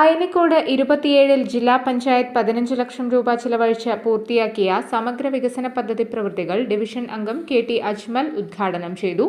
അയനിക്കോട് ഇരുപത്തിയേഴിൽ ജില്ലാ പഞ്ചായത്ത് പതിനഞ്ച് ലക്ഷം രൂപ ചിലവഴിച്ച് പൂർത്തിയാക്കിയ സമഗ്ര വികസന പദ്ധതി പ്രവൃത്തികൾ ഡിവിഷൻ അംഗം കെ ടി അജ്മൽ ഉദ്ഘാടനം ചെയ്തു.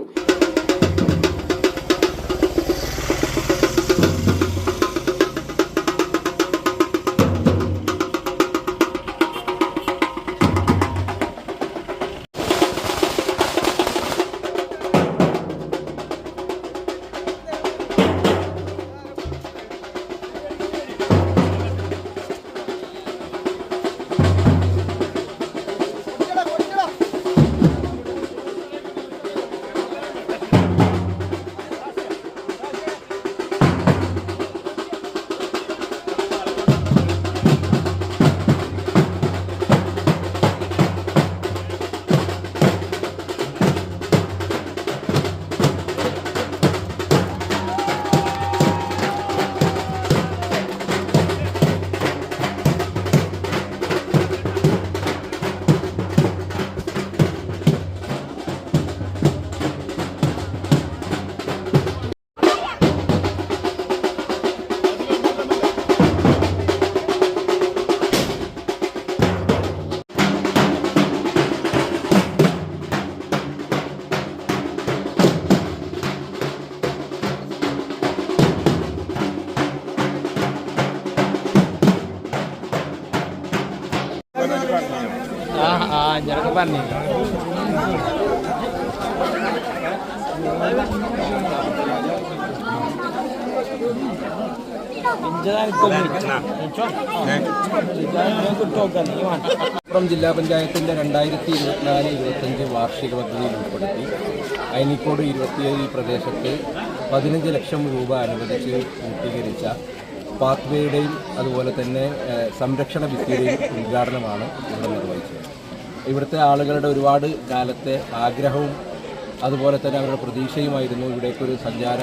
ആ ആ ഞാനൊക്കെ പറഞ്ഞു. മലപ്പുറം ജില്ലാ പഞ്ചായത്തിന്റെ രണ്ടായിരത്തി ഇരുപത്തിനാല് ഇരുപത്തഞ്ച് വാർഷിക പദ്ധതിയിൽ ഉൾപ്പെടുത്തി അയനിക്കോട് ഇരുപത്തിയേഴ് പ്രദേശത്ത് പതിനഞ്ച് ലക്ഷം രൂപ അനുവദിച്ച് പൂർത്തീകരിച്ച പാത്വേയുടെയും അതുപോലെ തന്നെ സംരക്ഷണ ഭിത്തിയുടെയും ഉദ്ഘാടനമാണ് ഇവിടെ നിർവഹിച്ചത്. ഇവിടുത്തെ ആളുകളുടെ ഒരുപാട് കാലത്തെ ആഗ്രഹവും അതുപോലെ തന്നെ അവരുടെ പ്രതീക്ഷയുമായിരുന്നു ഇവിടേക്കൊരു സഞ്ചാര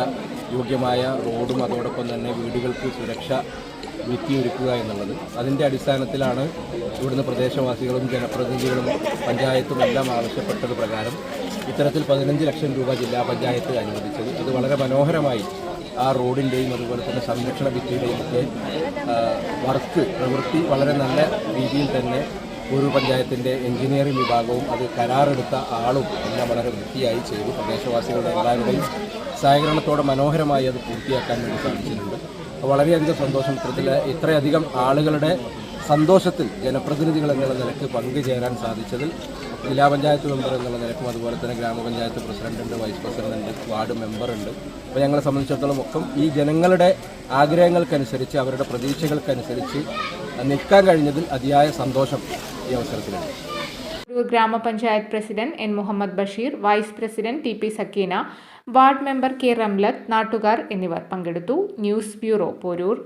യോഗ്യമായ റോഡും അതോടൊപ്പം തന്നെ വീടുകൾക്ക് സുരക്ഷ ഒരുക്കുക എന്നുള്ളത്. അതിന്റെ അടിസ്ഥാനത്തിലാണ് ഇവിടുന്ന് പ്രദേശവാസികളും ജനപ്രതിനിധികളും പഞ്ചായത്തും എല്ലാം ആവശ്യപ്പെട്ടത് പ്രകാരം ഇത്തരത്തിൽ പതിനഞ്ച് ലക്ഷം രൂപ ജില്ലാ പഞ്ചായത്ത് അനുവദിച്ചത്. അത് വളരെ മനോഹരമായി ആ റോഡിന്റെയും അതുപോലെ തന്നെ സംരക്ഷണ ഭിത്തിയുടെയും ഒക്കെ വർക്ക് പ്രവൃത്തി വളരെ നല്ല രീതിയിൽ തന്നെ ഒരു പഞ്ചായത്തിന്റെ എഞ്ചിനീയറിംഗ് വിഭാഗവും അത് കരാറെടുത്ത ആളും എല്ലാം വളരെ വൃത്തിയായി ചെയ്തു. പ്രദേശവാസികളുടെ എല്ലാവരുടെയും സഹകരണത്തോടെ മനോഹരമായി അത് പൂർത്തിയാക്കാൻ വേണ്ടി സാധിച്ചിട്ടുണ്ട്. വളരെയധികം സന്തോഷം. ഇത്തരത്തിൽ ഇത്രയധികം ആളുകളുടെ സന്തോഷത്തിൽ ജനപ്രതിനിധികൾ എന്നുള്ള നിലയ്ക്ക് പങ്കുചേരാൻ സാധിച്ചതിൽ ജില്ലാ പഞ്ചായത്ത് മെമ്പർ എന്നുള്ള നിലക്കും അതുപോലെ തന്നെ ഗ്രാമപഞ്ചായത്ത് പ്രസിഡന്റ് വൈസ് പ്രസിഡന്റ് വാർഡ് മെമ്പറുണ്ട് അപ്പോൾ ഞങ്ങളെ സംബന്ധിച്ചിടത്തോളം ഒക്കെ ഈ ജനങ്ങളുടെ ആഗ്രഹങ്ങൾക്കനുസരിച്ച് അവരുടെ പ്രതീക്ഷകൾക്കനുസരിച്ച് നിൽക്കാൻ കഴിഞ്ഞതിൽ അതിയായ സന്തോഷം ഈ അവസരത്തിലുണ്ട്. ഗ്രാമപഞ്ചായത്ത് president N Muhammad Basheer vice president T P Sakeena ward member K Ramlath നാട്ടുകാർ എന്നിവർ പങ്കെടുത്തു. News bureau Poroor.